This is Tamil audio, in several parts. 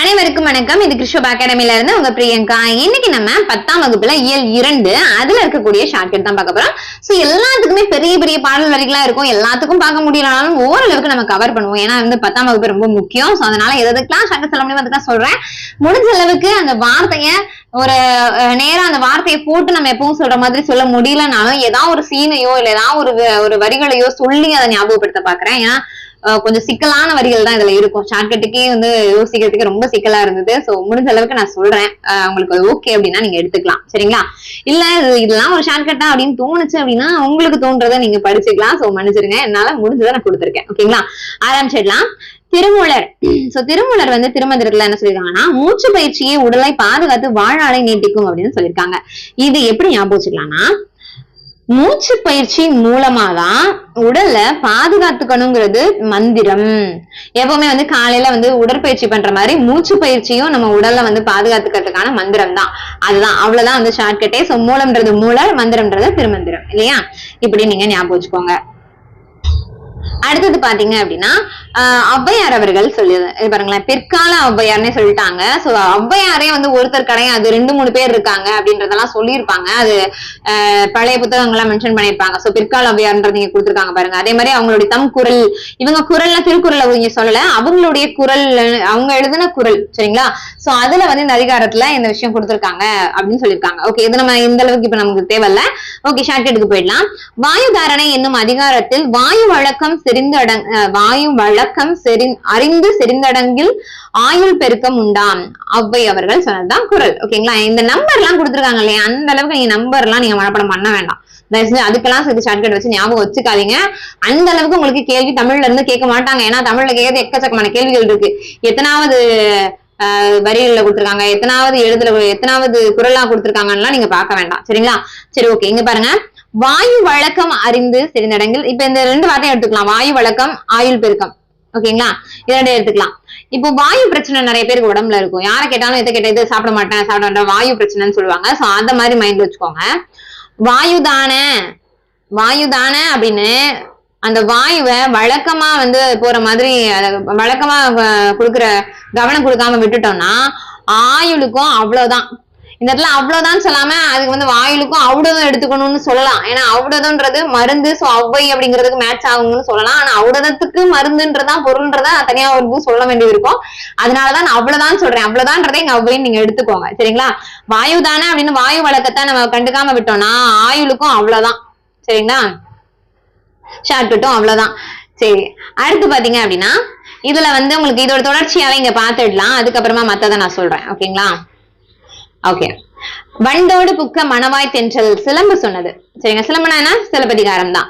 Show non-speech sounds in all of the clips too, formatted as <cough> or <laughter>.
அனைவருக்கும் வணக்கம். இது கிருஷ்ணப் அகாடமில இருந்து உங்க பிரியங்கா. இன்னைக்கு நம்ம பத்தாம் வகுப்புல இயல் இரண்டு அதுல இருக்கக்கூடிய ஷார்ட்கட் தான் பார்க்க போறோம். சோ எல்லாத்துக்குமே பெரிய பெரிய பாடல் வரிகளா இருக்கும். எல்லாத்துக்கும் பார்க்க முடியலனாலும் ஓரளவுக்கு நம்ம கவர் பண்ணுவோம். ஏன்னா வந்து பத்தாம் வகுப்பு ரொம்ப முக்கியம். சோ அதனால எதுக்கெல்லாம் ஷார்ட்கட் சொல்ல முடியும் அதுக்காக சொல்றேன். முடிஞ்ச அளவுக்கு அந்த வார்த்தைய ஒரு நேரம் நேரா அந்த வார்த்தையை போட்டு நம்ம எப்பவும் சொல்ற மாதிரி சொல்ல முடியலனாலும் ஏதாவது ஒரு சீனையோ இல்ல ஏதாவது ஒரு ஒரு வரிகளையோ சொல்லி அதை ஞாபகப்படுத்த பாக்குறேன் ஏன்னா கொஞ்சம் சிக்கலான வரிகள் தான் இதுல இருக்கும். ஷார்ட்கட்டுக்கே வந்து யோசிக்கிறதுக்கு ரொம்ப சிக்கலா இருந்தது. சோ முடிஞ்ச அளவுக்கு நான் சொல்றேன். உங்களுக்கு அது ஓகே அப்படின்னா நீங்க எடுத்துக்கலாம். சரிங்களா? இல்ல இது- இதெல்லாம் ஒரு ஷார்ட்கட்டா அப்படின்னு தோணுச்சு அப்படின்னா உங்களுக்கு தோன்றதை நீங்க படிச்சுக்கலாம். சோ மன்னிச்சிருங்க என்னால முடிஞ்சதை நான் கொடுத்துருக்கேன். ஓகேங்களா? ஆரம்பிச்சிடலாம். திருமூலர். சோ திருமூலர் வந்து திருமந்திரத்துல என்ன சொல்லிருக்காங்கன்னா மூச்சு பயிற்சியை உடலை பாதுகாத்து வாழாலை நீட்டிக்கும் அப்படின்னு சொல்லியிருக்காங்க இது எப்படி ஞாபகம் வச்சுக்கலாம்னா மூச்சு பயிற்சி மூலமாதான் உடல்ல பாதுகாத்துக்கணுங்கிறது மந்திரம். எப்பவுமே வந்து காலையில வந்து உடற்பயிற்சி பண்ற மாதிரி மூச்சு பயிற்சியும் நம்ம உடல்ல வந்து பாதுகாத்துக்கிறதுக்கான மந்திரம் தான் அதுதான். அவ்வளவுதான் வந்து ஷார்ட்கட்டே சோ மூலம்ன்றது மூலர் மந்திரம்ன்றது திருமந்திரம். இல்லையா? இப்படி நீங்க ஞாபகம் வச்சுக்கோங்க. அடுத்தது பாத்தீங்க அப்படின்னா ஔவையார் அவர்கள் சொல்லி இது பாருங்களேன் பிற்கால ஔவையார்னே சொல்லிட்டாங்க. சோ ஔவையாரே வந்து ஒருத்தர் கிடையாது ரெண்டு மூணு பேர் இருக்காங்க அப்படின்றதெல்லாம் சொல்லியிருப்பாங்க. அது பழைய புத்தகங்கள்லாம் மென்ஷன் பண்ணியிருப்பாங்க. சோ பிற்கால ஔவையார்ன்றது நீங்க கொடுத்துருக்காங்க பாருங்க. அதே மாதிரி அவங்களுடைய தம் குரல் இவங்க குரல்ல திருக்குறள் அவங்க சொல்லல அவங்களுடைய குரல் அவங்க எழுதின குரல் சரிங்களா? சோ அதுல வந்து இந்த அதிகாரத்துல இந்த விஷயம் கொடுத்துருக்காங்க அப்படின்னு சொல்லியிருக்காங்க. ஓகே இது நம்ம இந்த அளவுக்கு இப்ப நமக்கு தேவையில்ல. ஓகே ஷார்ட் எடுத்து போயிடலாம். வாயு தாரணை என்னும் அதிகாரத்தில் வாயு வழக்கம் செறிந்தடங் வாயும் வழக்கம் செறி அறிந்து செறிந்தடங்கில் ஆயுள் பெருக்கம் உண்டாம். அவ்வை அவர்கள் சொன்னதுதான் குரல். ஓகேங்களா இந்த நம்பர் எல்லாம் கொடுத்துருக்காங்க இல்லையா? அந்த அளவுக்கு நீங்க நம்பர் எல்லாம் நீங்க மனப்படம் பண்ண வேண்டாம். தயவு அதுக்கெல்லாம் சேர்த்து ஷார்ட்கட் வச்சு ஞாபகம் வச்சுக்காதீங்க. அந்த அளவுக்கு உங்களுக்கு கேள்வி தமிழ்ல இருந்து கேட்க மாட்டாங்க. ஏன்னா தமிழ்ல கேட்கறது எக்கச்சக்கமான கேள்விகள் இருக்கு. எத்தனாவது ஆஹ் வரிகள்ல கொடுத்துருக்காங்க? எத்தனாவது எழுதுல எத்தனாவது குரலா கொடுத்துருக்காங்கலாம் நீங்க பார்க்க வேண்டாம். சரிங்களா? சரி ஓகே இங்க பாருங்க. வாயு வழக்கம் அறிந்து சிறிதடங்கில் இப்ப இந்த ரெண்டு வார்த்தையும் எடுத்துக்கலாம். வாயு வழக்கம் ஆயுள் பெருக்கம். ஓகேங்களா? இரண்டு எடுத்துக்கலாம். இப்போ வாயு பிரச்சனை நிறைய பேருக்கு உடம்புல இருக்கும். யாரை கேட்டாலும் எதை கேட்ட இது சாப்பிட மாட்டேன் சாப்பிட மாட்டேன் வாயு பிரச்சனைன்னு சொல்லுவாங்க. சோ அந்த மாதிரி மைண்ட் வச்சுக்கோங்க. வாயு தானே வாயு தானே அப்படின்னு அந்த வாயுவை வழக்கமா வந்து போற மாதிரி வழக்கமா கொடுக்குற கவனம் கொடுக்காம விட்டுட்டோம்னா ஆயுளுக்கும் அவ்வளவுதான். இந்த இடத்துல அவ்வளவுதான் சொல்லாம அதுக்கு வந்து வாயிலுக்கும் அவ்வளவுதான் எடுத்துக்கணும்னு சொல்லலாம். ஏன்னா அவ்வளவுன்றது மருந்து சோ அவ்வை அப்படிங்கிறதுக்கு மேட்ச் ஆகும்னு சொல்லலாம். ஆனா அவுடதத்துக்கு மருந்துன்றதா பொருள்ன்றதா தனியா ஒரு சொல்ல வேண்டியது இருக்கும். அதனாலதான் அவ்வளவுதான் சொல்றேன். அவ்வளவுதான்றதை எங்க அவ்வைன்னு நீங்க எடுத்துக்கோங்க. சரிங்களா? வாயு தானே அப்படின்னு வாயு வழக்கத்தை நம்ம கண்டுக்காம விட்டோம்னா ஆயுளுக்கும் அவ்வளவுதான். சரிங்களா? ஷார்ட்கட்டும் அவ்வளவுதான். சரி அடுத்து பாத்தீங்க அப்படின்னா இதுல வந்து உங்களுக்கு இதோட தொடர்ச்சியாவே இங்க பாத்துடலாம். அதுக்கப்புறமா மத்ததை நான் சொல்றேன். ஓகேங்களா? ஓகே வண்டோடு புக்க மணவாய் தென்றல் சிலம்பு சொன்னது. சரிங்க சிலம்புனா என்ன? சிலப்பதிகாரம் தான்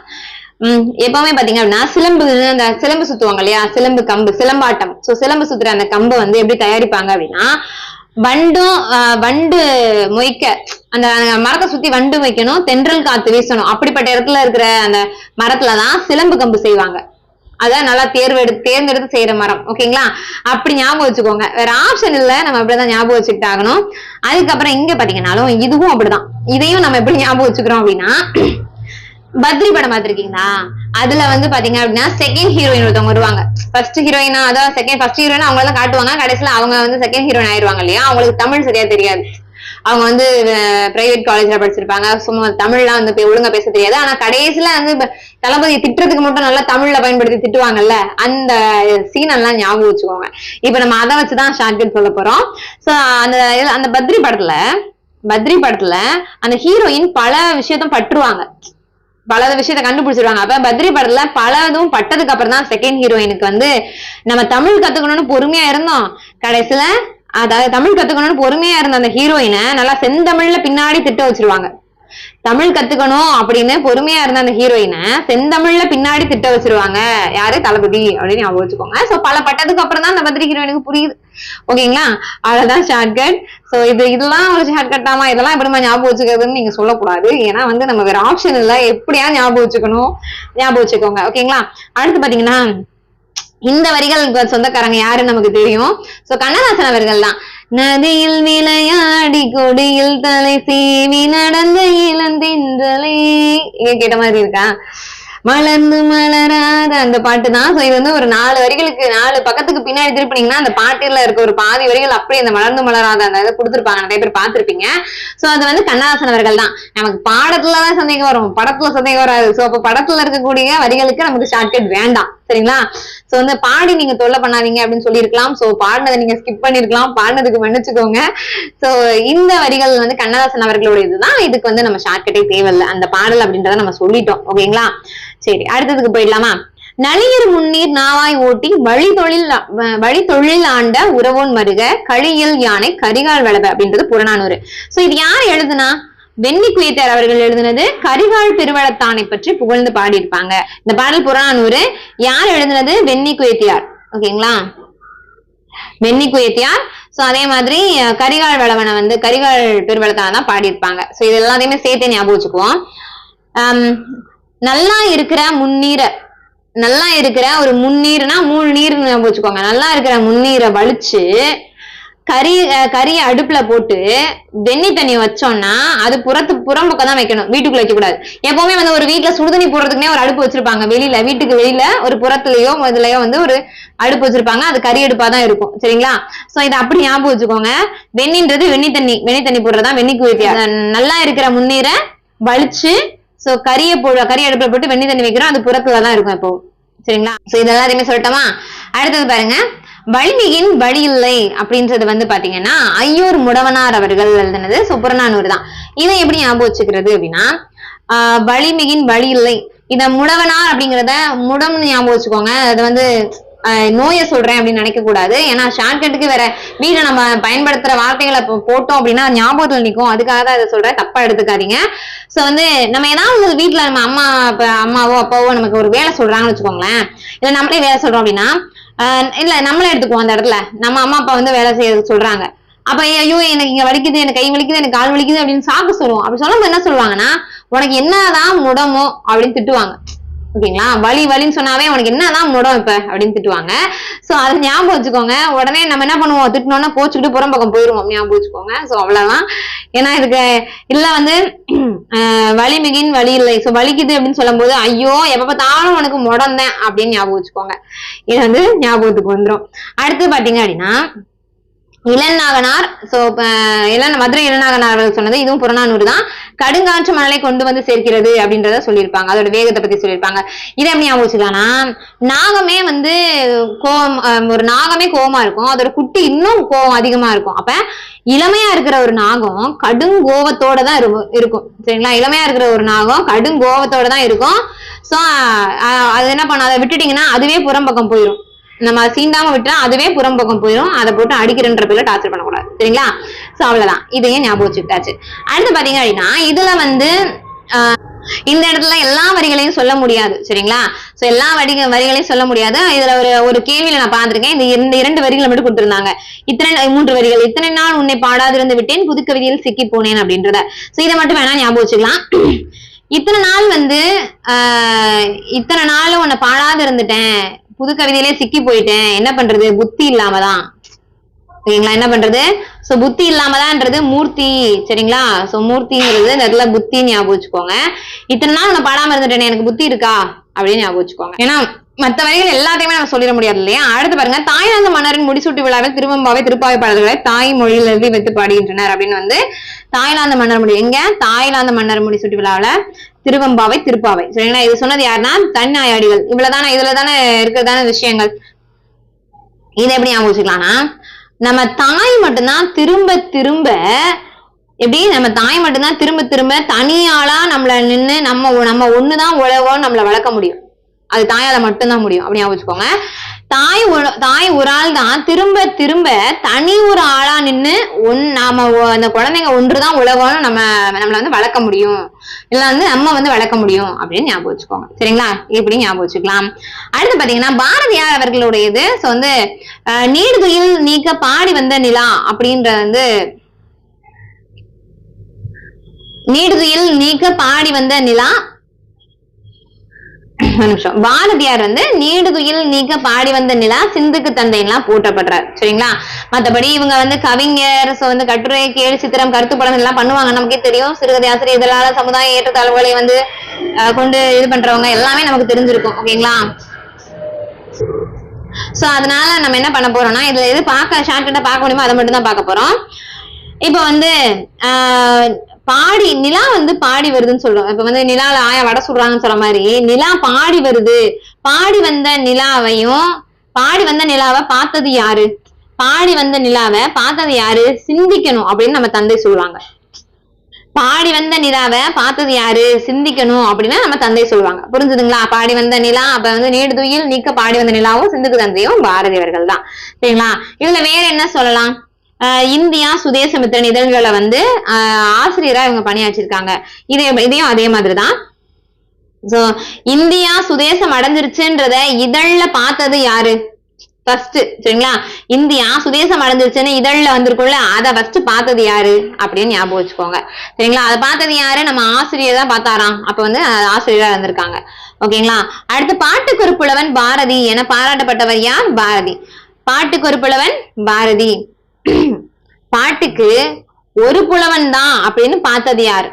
உம் எப்பவுமே பாத்தீங்க அப்படின்னா சிலம்பு அந்த சிலம்பு சுத்துவாங்க இல்லையா? சிலம்பு கம்பு சிலம்பாட்டம். சோ சிலம்பு சுத்துற அந்த கம்பு வந்து எப்படி தயாரிப்பாங்க அப்படின்னா வண்டும் ஆஹ், வண்டு மொய்க்க அந்த மரத்தை சுத்தி வண்டு மொய்க்கணும் தென்றல் காத்து வீசணும். அப்படிப்பட்ட இடத்துல இருக்கிற அந்த மரத்துலதான் சிலம்பு கம்பு செய்வாங்க. அதான் நல்லா தேர்வு எடுத்து தேர்ந்தெடுத்து செய்யற மரம். ஓகேங்களா? அப்படி ஞாபகம் வச்சுக்கோங்க. வேற ஆப்ஷன் இல்ல. நம்ம அப்படிதான் ஞாபகம் வச்சுக்கிட்டு ஆகணும் அதுக்கப்புறம் இங்க பாத்தீங்கன்னாலும் இதுவும் அப்படிதான். இதையும் நம்ம எப்படி ஞாபகம் வச்சுக்கிறோம் அப்படின்னா பத்ரி படம் பார்த்திருக்கீங்களா? அதுல வந்து பாத்தீங்க அப்படின்னா செகண்ட் ஹீரோயின் ஒருத்தவங்க வருவாங்க. ஃபர்ஸ்ட் ஹீரோயினா அதாவது செகண்ட் ஃபர்ஸ்ட் ஹீரோயின் அவங்க தான் காட்டுவாங்க. கடைசியில அவங்க வந்து செகண்ட் ஹீரோயின் ஆயிருவாங்க இல்லையா? அவங்களுக்கு தமிழ் சரியா தெரியாது. அவங்க வந்து பிரைவேட் காலேஜ்ல படிச்சிருப்பாங்க. சும்மா தமிழ்லாம் வந்து ஒழுங்கா பேச தெரியாது. ஆனா கடைசியில வந்து தளபதி திட்டுறதுக்கு மட்டும் நல்லா தமிழ்ல பயன்படுத்தி திட்டுவாங்கல்ல அந்த சீன் எல்லாம் ஞாபகம் வச்சுக்கோங்க. இப்ப நம்ம அதை வச்சுதான் ஷார்ட்கட் சொல்ல போறோம். சோ அந்த அந்த பத்ரி படத்துல பத்ரி படத்துல அந்த ஹீரோயின் பல விஷயத்த பற்றுவாங்க. பல விஷயத்த கண்டுபிடிச்சிருவாங்க. அப்ப பத்ரி படத்துல பல இதுவும் பட்டதுக்கு அப்புறம் தான் செகண்ட் ஹீரோயினுக்கு வந்து நம்ம தமிழ் கத்துக்கணும்னு பொறுமையா இருந்தோம். கடைசியில அதாவது தமிழ் கத்துக்கணும்னு பொறுமையா இருந்த அந்த ஹீரோயினை நல்லா செந்தமிழ்ல பின்னாடி திட்ட வச்சிருவாங்க. தமிழ் கத்துக்கணும் அப்படின்னு பொறுமையா இருந்த அந்த ஹீரோயினை செந்தமிழ்ல பின்னாடி திட்ட வச்சிருவாங்க. யாரு? தளபதி அப்படின்னு ஞாபகம் வச்சுக்கோங்க. சோ பல பட்டதுக்கு அப்புறம் தான் அந்த பத்திரி ஹீரோயினுக்கு புரியுது. ஓகேங்களா? அவ்வளவுதான் ஷார்ட்கட் சோ இது இதெல்லாம் ஒரு ஷார்ட்கட் ஆமா இதெல்லாம் எப்படிமா ஞாபகம் வச்சுக்கிறதுன்னு நீங்க சொல்லக்கூடாது. ஏன்னா வந்து நம்ம வேற ஆப்ஷன் இல்ல. எப்படியா ஞாபகம் வச்சுக்கணும். ஞாபகம் வச்சுக்கோங்க. ஓகேங்களா? அடுத்து பாத்தீங்கன்னா இந்த வரிகள் சொந்தக்காரங்க யாருன்னு நமக்கு தெரியும். சோ கண்ணதாசன் அவர்கள் தான். நதியில் விளையாடி கொடியில் தலை சீவி நடந்த இளந்தின்றலே. இங்க கேட்ட மாதிரி இருக்கா? மலர்ந்து மலராத அந்த பாட்டு தான். சோ இது வந்து ஒரு நாலு வரிகளுக்கு நாலு பக்கத்துக்கு பின்னாடி திருப்பினீங்கன்னா அந்த பாட்டுல இருக்க ஒரு பாதி வரிகள் அப்படியே அந்த மலர்ந்து மலராத அந்த இதை கொடுத்துருப்பாங்க. நிறைய பேர் பார்த்திருப்பீங்க. சோ அது வந்து கண்ணதாசன் அவர்கள் தான். நமக்கு பாடத்துலதான் சந்தேகம் வரும். படத்துல சந்தேகம் வராது. சோ அப்ப படத்துல இருக்கக்கூடிய வரிகளுக்கு நமக்கு ஷார்ட்கட் வேண்டாம். சரிங்களா? சோ வந்து பாடி நீங்க தொல்லை பண்ணாதீங்க அப்படின்னு சொல்லியிருக்கலாம். சோ பாடினதை நீங்க ஸ்கிப் பண்ணிருக்கலாம். பாடினதுக்கு மன்னிச்சுக்கோங்க. சோ இந்த வரிகள் வந்து கண்ணதாசன் அவர்களோட இதுதான் இதுக்கு வந்து நம்ம ஷார்ட்கட்டே தேவையில்லை. அந்த பாடல் அப்படின்றத நம்ம சொல்லிட்டோம். ஓகேங்களா? சரி அடுத்ததுக்கு போயிடலாமா? நளியர் முன்னீர் நாவாய் ஓட்டி வழி தொழில் வழி தொழில் ஆண்ட உறவோன் மருக களியில் யானை கரிகால் வளவ அப்படின்றது புறநானூறு. சோ இது யார் எழுதுனா? வெண்ணி குயத்தார் அவர்கள் எழுதினது கரிகால் பெருவளத்தானை பற்றி புகழ்ந்து பாடியிருப்பாங்க. இந்த பாடல் புறநானூறு யார் எழுதினது? வெண்ணி குயத்தியார். ஓகேங்களா? வெண்ணி குயத்தியார். சோ அதே மாதிரி கரிகால் வளவனை வந்து கரிகால் பெருவளத்தான தான் பாடியிருப்பாங்க. சோ இது எல்லாத்தையுமே சேர்த்து ஞாபகம் வச்சுக்குவோம். நல்லா இருக்கிற முன்னீரை நல்லா இருக்கிற ஒரு முன்னீர்னா மூணு நீர் ஞாபகம் வச்சுக்கோங்க. நல்லா இருக்கிற முன்னீரை வலிச்சு கறி கறியை அடுப்புல போட்டு வெண்ணி தண்ணி வச்சோம்னா அது புறத்து புறம் பக்கம் தான் வைக்கணும். வீட்டுக்குள்ள வைக்க கூடாது எப்பவுமே வந்து ஒரு வீட்டுல சுடுதண்ணி போடுறதுக்குனே ஒரு அடுப்பு வச்சிருப்பாங்க. வெளியில வீட்டுக்கு வெளியில ஒரு புறத்துலயோ இதுலயோ வந்து ஒரு அடுப்பு வச்சிருப்பாங்க. அது கறி அடுப்பா தான் இருக்கும். சரிங்களா? சோ இதை அப்படி ஞாபகம் வச்சுக்கோங்க. வெண்ணின்றது வெண்ணி தண்ணி வெண்ணி தண்ணி போடுறதா வெண்ணி குவித்தியா நல்லா இருக்கிற முன்னீரை வலிச்சு சோ கறியை போ கறி அடுப்புல போட்டு வெண்ணி தண்ணி வைக்கிறோம். அது புறத்துல தான் இருக்கும் இப்போ சரிங்களா? சோ இது எல்லாத்தையுமே சொல்லட்டுமா? அடுத்தது பாருங்க. வலிமிகின் வழி இல்லை அப்படின்றது வந்து பாத்தீங்கன்னா ஐயூர் முடவனார் அவர்கள் எழுதினது சோ புறநானூறு தான். இதை எப்படி ஞாபகம் வச்சுக்கிறது அப்படின்னா ஆஹ் வலிமிகின் வழி இல்லை இத முடவனார் அப்படிங்கறத முடம்னு ஞாபகம் வச்சுக்கோங்க. அது வந்து ஆஹ் நோயை சொல்றேன் அப்படின்னு நினைக்க கூடாது ஏன்னா ஷார்ட்கட்டுக்கு வேற வீட்டுல நம்ம பயன்படுத்துற வார்த்தைகளை போட்டோம் அப்படின்னா ஞாபகத்துல நிற்கும் அதுக்காக தான் இதை சொல்றேன். தப்பா எடுத்துக்காதீங்க. சோ வந்து நம்ம ஏதாவது வீட்டுல நம்ம அம்மா அப்ப அம்மாவோ அப்பாவோ நமக்கு ஒரு வேலை சொல்றாங்கன்னு வச்சுக்கோங்களேன். இல்ல நம்மளே வேலை சொல்றோம் அப்படின்னா இல்ல நம்மளே எடுத்துக்குவோம் அந்த இடத்துல. நம்ம அம்மா அப்பா வந்து வேலை செய்ய சொல்றாங்க. அப்ப ஐயோ எனக்கு இங்க வலிக்குது எனக்கு கை வலிக்குது எனக்கு கால் வலிக்குது அப்படின்னு சாப்பிட்டு சொல்லுவோம். அப்படி சொல்லும்போது என்ன சொல்லுவாங்கன்னா உனக்கு என்னதான் முடமோ அப்படின்னு திட்டுவாங்க. ஓகேங்களா? வலி வலின்னு சொன்னாவே உனக்கு என்னதான் முடம் இப்ப? அப்படின்னு திட்டுவாங்க. சோ அதை ஞாபகம் வச்சுக்கோங்க. உடனே நம்ம என்ன பண்ணுவோம்? திட்டினோம்னா கோச்சுக்கிட்டு புறம் பக்கம் போயிருவோம். ஞாபகம் வச்சுக்கோங்க. சோ அவ்வளவுதான். ஏன்னா இதுக்கு இல்ல வந்து <clears throat> வலி மிகின் வலி இல்லை. சோ வலிக்குது அப்படின்னு சொல்லும் போது ஐயோ எப்ப பார்த்தாலும் உனக்கு முடந்தேன் அப்படின்னு ஞாபகம் வச்சுக்கோங்க. இது வந்து ஞாபகத்துக்கு வந்துடும் அடுத்து பாத்தீங்க அப்படின்னா இளநாகனார் சோ இளன் மதுரை இளநாகனார் அவர்கள் சொன்னது இதுவும் புறநானூறு தான். கடுங்காற்று மணலை கொண்டு வந்து சேர்க்கிறது அப்படின்றத சொல்லியிருப்பாங்க. அதோட வேகத்தை பத்தி சொல்லியிருப்பாங்க. இதை எப்படி ஞாபகம் வச்சுக்கலாம்னா நாகமே வந்து கோவம் ஒரு நாகமே கோவமா இருக்கும். அதோட குட்டி இன்னும் கோவம் அதிகமா இருக்கும். அப்ப இளமையா இருக்கிற ஒரு நாகம் கடுங்கோவத்தோட தான் இருக்கும். சரிங்களா? இளமையா இருக்கிற ஒரு நாகம் கடுங்கோவத்தோட தான் இருக்கும். சோ அது என்ன பண்ண அதை விட்டுட்டீங்கன்னா அதுவே புறம் பக்கம் போயிடும் நம்ம சீண்டாம விட்டா அதுவே புறம்பக்கம் போயிடும் அதை போட்டு அடிக்கிறன்ற பேர்ல டார்ச்சர் பண்ணக்கூடாது. சரிங்களா? சோ அவ்வளவுதான். இதையும் ஞாபகம் வச்சுக்கிட்டாச்சு. அடுத்து பாத்தீங்க அப்படின்னா இதுல வந்து ஆஹ், இந்த இடத்துல எல்லா வரிகளையும் சொல்ல முடியாது. சரிங்களா? சோ எல்லா வரி வரிகளையும் சொல்ல முடியாது. இதுல ஒரு ஒரு கேள்வியில நான் பார்த்திருக்கேன். இந்த இந்த இரண்டு வரிகளை மட்டும் கொடுத்திருந்தாங்க. இத்தனை மூன்று வரிகள். இத்தனை நாள் உன்னை பாடாதிருந்து விட்டேன் புது கவிதையில் சிக்கி போனேன் அப்படின்றத. சோ இதை மட்டும் வேணா ஞாபகம் வச்சுக்கலாம். இத்தனை நாள் வந்து ஆஹ் இத்தனை நாள் உன்னை பாடாது இருந்துட்டேன் புது கவிதையிலே சிக்கி போயிட்டேன். என்ன பண்றது? புத்தி இல்லாமதான். ஓகேங்களா என்ன பண்றது? சோ புத்தி இல்லாமதான்ன்றது மூர்த்தி. சரிங்களா? சோ மூர்த்திங்கிறது இந்த இடத்துல புத்தி ஞாபகம் வச்சுக்கோங்க. இத்தனை நாள் உன்னை பாடாம இருந்துட்டேன் எனக்கு புத்தி இருக்கா? அப்படின்னு ஞாபகம் வச்சுக்கோங்க. ஏன்னா மத்த வரிகள் எல்லாத்தையுமே நம்ம சொல்லிட முடியாது இல்லையா? அடுத்து பாருங்க தாய்லாந்து மன்னரின் முடிசூட்டு விழாவில் திருவம்பாவை திருப்பாவை பாடல்களை தாய் மொழியிலிருந்து வைத்து பாடுகின்றனர் அப்படின்னு வந்து தாய்லாந்து மன்னர் முடி எங்க? தாய்லாந்து மன்னர் முடிசூட்டு விழாவில திருவம்பாவை திருப்பாவை. சரிங்களா இது சொன்னது யாருன்னா? தன்னாயாடிகள். இவ்வளவுதானே இதுல தானே இருக்கிறதான விஷயங்கள். இதை எப்படி ஞாபகம் வச்சுக்கலாம்னா நம்ம தாய் மட்டும்தான் திரும்ப திரும்ப எப்படி? நம்ம தாய் மட்டும்தான் திரும்ப திரும்ப தனியாளா நம்மள நின்னு நம்ம நம்ம ஒண்ணுதான் உழவோம் நம்மள வளர்க்க முடியும். அது தாயால மட்டும்தான் முடியும். அப்படி ஞாபகம் வச்சுக்கோங்க. தாய் ஒரு தாய் ஒரு ஆள் தான் திரும்ப திரும்ப தனி ஒரு ஆளா நின்று ஒன் நாம அந்த குழந்தைங்க ஒன்றுதான் உலகம்னு நம்ம நம்மள வந்து வளர்க்க முடியும். இல்லை வந்து நம்ம வந்து வளர்க்க முடியும் அப்படின்னு ஞாபகம் வச்சுக்கோங்க. சரிங்களா? இப்படி ஞாபகம் வச்சுக்கலாம். அடுத்து பாத்தீங்கன்னா பாரதியார் அவர்களுடையது ஸோ வந்து நீடுதுயில் நீக்க பாடி வந்த நிலா அப்படின்ற வந்து நீடுதுயில் நீக்க பாடி வந்த நிலா நிமிஷம். பாரதியார் வந்து நீடுதுயில் நீக்க பாடி வந்த நிலா சிந்துக்கு தந்தைலாம் போற்றப்படுறார் சரிங்களா? மத்தபடி இவங்க வந்து கவிஞர் சோ வந்து கட்டுரை கேலி சித்திரம் கருத்து படம் எல்லாம் பண்ணுவாங்க நமக்கே தெரியும். சிறுகதை ஆசிரியர் இதெல்லாம் சமுதாய ஏற்றத்தாழ்வுகளை வந்து கொண்டு இது பண்றவங்க எல்லாமே நமக்கு தெரிஞ்சிருக்கும். ஓகேங்களா? சோ அதனால நம்ம என்ன பண்ண போறோம்னா இதுல எது பார்க்க ஷார்ட்டா பார்க்க முடியுமோ அதை மட்டும் தான் பார்க்க போறோம். இப்போ வந்து ஆஹ், பாடி நிலா வந்து பாடி வருதுன்னு சொல்றோம் இப்ப வந்து நிலால ஆயா வடை சுடுறாங்கன்னு சொல்ற மாதிரி நிலா பாடி வருது. பாடி வந்த நிலாவையும் பாடி வந்த நிலாவை பார்த்தது யாரு? பாடி வந்த நிலாவை பார்த்தது யாரு? சிந்திக்கணும் அப்படின்னு நம்ம தந்தை சொல்லுவாங்க. பாடி வந்த நிலாவை பார்த்தது யாரு? சிந்திக்கணும் அப்படின்னா நம்ம தந்தை சொல்லுவாங்க. புரிஞ்சுதுங்களா? பாடி வந்த நிலா அப்ப வந்து நீடுதுயில் நீக்க பாடி வந்த நிலாவும் சிந்துக்கு தந்தையும் பாரதியவர்கள் தான். சரிங்களா? இதுல வேற என்ன சொல்லலாம்? ஆஹ் இந்தியா சுதேசமித்திரன் இதழ்களை வந்து ஆஹ் ஆசிரியரா இவங்க பணியாற்றிருக்காங்க. இதே இதையும் அதே மாதிரிதான். சோ இந்தியா சுதேசம் அடைஞ்சிருச்சுன்றத இதழ்ல பார்த்தது யாரு? ஃபர்ஸ்ட் சரிங்களா? இந்தியா சுதேசம் அடைஞ்சிருச்சுன்னு இதழ்ல வந்திருக்கும்ல அதை ஃபர்ஸ்ட் பார்த்தது யாரு? அப்படின்னு ஞாபகம் வச்சுக்கோங்க. சரிங்களா? அதை பார்த்தது யாரு? நம்ம ஆசிரியர் தான் பார்த்தாராம். அப்ப வந்து ஆசிரியராக ஆசிரியரா இருந்திருக்காங்க. ஓகேங்களா? அடுத்து பாட்டுக்குறுப்புலவன் பாரதி என பாராட்டப்பட்டவர் யார்? பாரதி. பாட்டுக்குறுப்புலவன் பாரதி. பாட்டுக்கு ஒரு புலவன் தான் அப்படின்னு பார்த்தது யாரு?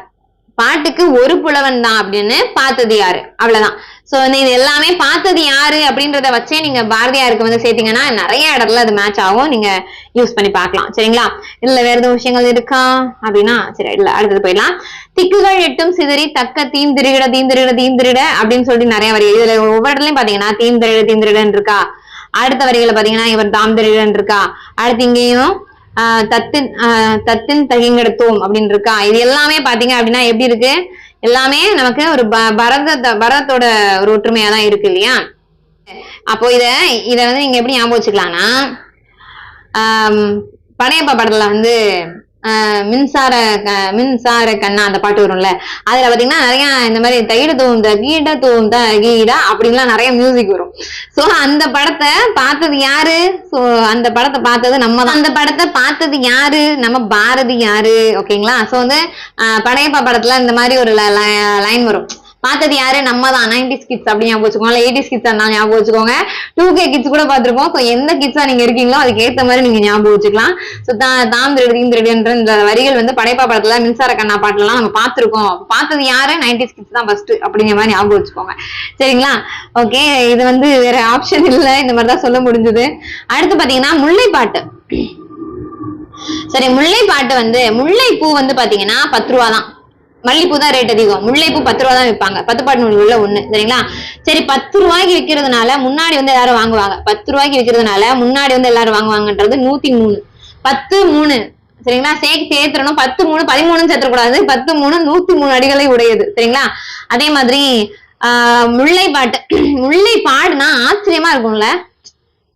பாட்டுக்கு ஒரு புலவன் தான் அப்படின்னு பார்த்தது யாரு? அவ்வளவுதான். சோ வந்து இது எல்லாமே பார்த்தது யாரு அப்படின்றத வச்சே நீங்க பாரதியாருக்கு வந்து சேர்த்தீங்கன்னா நிறைய இடத்துல அது மேட்ச் ஆகும். நீங்க யூஸ் பண்ணி பார்க்கலாம். சரிங்களா? இதுல வேற எதுவும் விஷயங்கள் இருக்கா? அப்படின்னா சரி இல்ல அடுத்தது போயிடலாம். திக்குகள் எட்டும் சிதறி தக்க தீம் திருகிட தீம் திருகிட தீம் திருட அப்படின்னு சொல்லிட்டு நிறைய வரி. இதுல ஒவ்வொரு இடத்துலயும் பாத்தீங்கன்னா தீம் தீந்திரிடன் இருக்கா? அடுத்த வரிகளை பாத்தீங்கன்னா இவர் தாம்திரிடன் இருக்கா? அடுத்து இங்கேயும் தத்தின் ஆஹ் தத்தின் தகிங்கெடுத்தோம் அப்படின்னு இருக்கா? இது எல்லாமே பாத்தீங்க அப்படின்னா எப்படி இருக்கு? எல்லாமே நமக்கு ஒரு ப- பரத பரதத்தோட ஒரு ஒற்றுமையா தான் இருக்கு இல்லையா? அப்போ இத இத வந்து நீங்க எப்படி ஞாபகம் வச்சுக்கலாம்னா படையப்பா படத்துல வந்து மின்சார மின்சார கண்ணா அந்த பாட்டு வரும்ல. அதுல பாத்தீங்கன்னா நிறைய இந்த மாதிரி தைட தூவும் கீட தூவும் கீடா அப்படின்லாம் நிறைய மியூசிக் வரும். சோ அந்த படத்தை பார்த்தது யாரு? சோ அந்த படத்தை பார்த்தது நம்ம தான். அந்த படத்தை பார்த்தது யாரு? நம்ம பாரதி யாரு? ஓகேங்களா சோ வந்து ஆஹ், படையப்பா படத்துல இந்த மாதிரி ஒரு லைன் வரும். பார்த்தது யாரு? நம்ம தான் நைன்டிஸ் கிட்ஸ் அப்படி ஞாபகம் வச்சுக்கோங்க. இல்ல எயிட்டிஸ் கிட்ஸ் தான் ஞாபகம் வச்சுக்கோங்க. டூ கே கிட்ஸ் கூட பார்த்திருப்போம். ஸோ எந்த கிட்ஸா நீங்க இருக்கீங்களோ அதுக்கு ஏத்த மாதிரி நீங்க ஞாபகம் வச்சுக்கலாம். ஸோ தாம் திருடி திருடின்ற இந்த வரிகள் வந்து படைப்பா படத்துல மின்சார கண்ணா பாட்டுலாம் நம்ம பார்த்திருக்கோம். பார்த்தது யாரு? நைன்டிஸ் கிட்ஸ் தான் ஃபர்ஸ்ட் அப்படிங்கிற மாதிரி ஞாபகம் வச்சுக்கோங்க. சரிங்களா? ஓகே இது வந்து வேற ஆப்ஷன் இல்ல. இந்த மாதிரி தான் சொல்ல முடிஞ்சது. அடுத்து பாத்தீங்கன்னா முல்லைப்பாட்டு. சரி முல்லைப்பாட்டு வந்து முல்லைப்பூ வந்து பாத்தீங்கன்னா பத்து ரூபா தான் மல்லிப்பூ தான் ரேட் அதிகம். முல்லைப்பூ பத்து ரூபா தான் விற்பாங்க பத்து பாட்டு உள்ள ஒண்ணு சரிங்களா? சரி பத்து ரூபாய்க்கு விற்கிறதுனால முன்னாடி வந்து எல்லாரும் வாங்குவாங்க. பத்து ரூபாய்க்கு விற்கிறதுனால முன்னாடி வந்து எல்லாரும் வாங்குவாங்கன்றது நூத்தி மூணு. பத்து மூணு சரிங்களா? சேர்த்து சேர்த்துறணும் பத்து மூணு பதிமூணுன்னு சேர்த்தக்கூடாது பத்து மூணு நூத்தி மூணு அடிகளை உடையது சரிங்களா? அதே மாதிரி ஆஹ் முல்லை பாட்டு <clears throat> முல்லை பாடுனா ஆச்சரியமா இருக்கும்ல?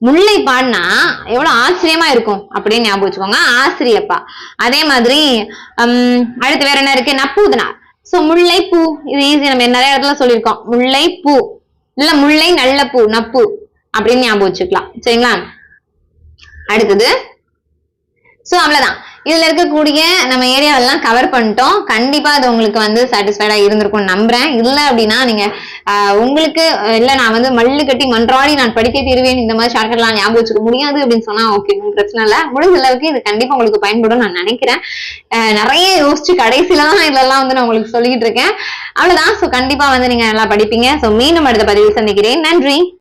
முல்லை பாடினா எவ்வளவு ஆச்சரியமா இருக்கும் அப்படின்னு ஞாபகம் வச்சுக்கோங்க. ஆசிரியப்பா. அதே மாதிரி ஹம், அடுத்து வேற என்ன இருக்கு? நப்பூதனா. சோ முல்லை பூ இது ஈஸி நம்ம நிறைய இடத்துல சொல்லியிருக்கோம். முல்லை பூ இல்ல முல்லை நல்ல பூ நப்பு அப்படின்னு ஞாபகம் வச்சுக்கலாம். சரிங்களா? அடுத்தது. சோ அவ்வளவுதான். இதுல இருக்கக்கூடிய நம்ம ஏரியாவெல்லாம் கவர் பண்ணிட்டோம். கண்டிப்பா அது உங்களுக்கு வந்து சாட்டிஸ்ஃபைடா இருந்திருக்கும் நம்புறேன். இல்ல அப்படின்னா நீங்க ஆஹ், உங்களுக்கு இல்ல நான் வந்து மல்லு கட்டி மன்றாடி நான் படிக்க தீருவேன் இந்த மாதிரி ஷார்ட்கட்லாம் ஞாபகம் வச்சுக்க முடியாது அப்படின்னு சொன்னா ஓகே பிரச்சனை இல்ல. முடிஞ்ச அளவுக்கு இது கண்டிப்பா உங்களுக்கு பயன்படும் நான் நினைக்கிறேன். நிறைய யோசிச்சு கடைசியில தான் இதெல்லாம் வந்து நான் உங்களுக்கு சொல்லிட்டு இருக்கேன். அவ்வளவுதான். சோ கண்டிப்பா வந்து நீங்க நல்லா படிப்பீங்க. சோ மீண்டும் அடுத்த பதிவு சந்திக்கிறேன். நன்றி.